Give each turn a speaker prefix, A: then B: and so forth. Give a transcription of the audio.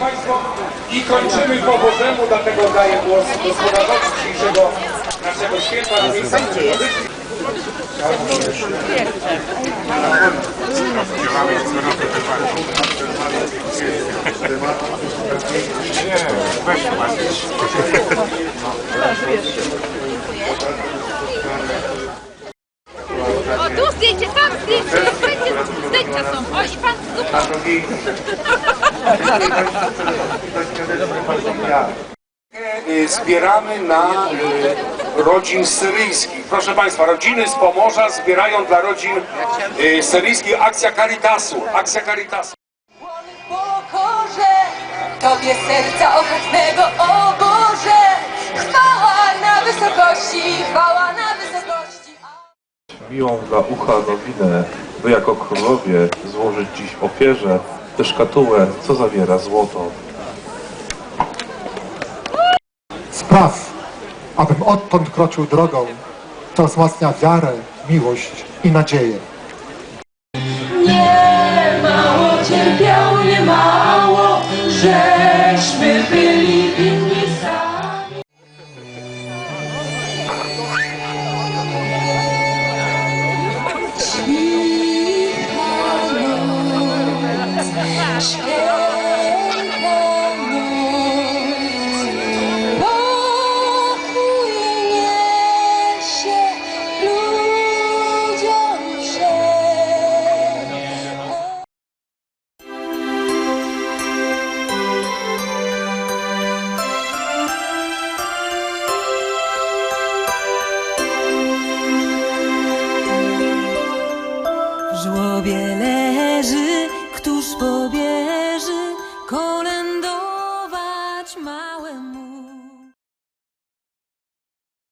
A: Państwo. I kończymy po Bożemu, dlatego daję głos gospodarzowi dzisiejszego naszego święta. na miejscu ekspozycji.
B: O, tu zdjęcie, tam zdjęcie, zdjęcia są. O, i pan zupa.
A: Y, Zbieramy na y, rodzin syryjskich. Proszę Państwa, rodziny z Pomorza zbierają dla rodzin y, syryjskich akcja Caritasu. Akcja Caritasu.
C: pokorze Tobie serca ochotnego, o Boże Chwała na wysokości, chwała na wysokości
D: miłą dla ucha nowinę, by jako królowie złożyć dziś ofierze tę szkatułę, co zawiera złoto.
E: Spraw, abym odtąd kroczył drogą, co wzmacnia wiarę, miłość i nadzieję.
C: żłobie leży, któż pobie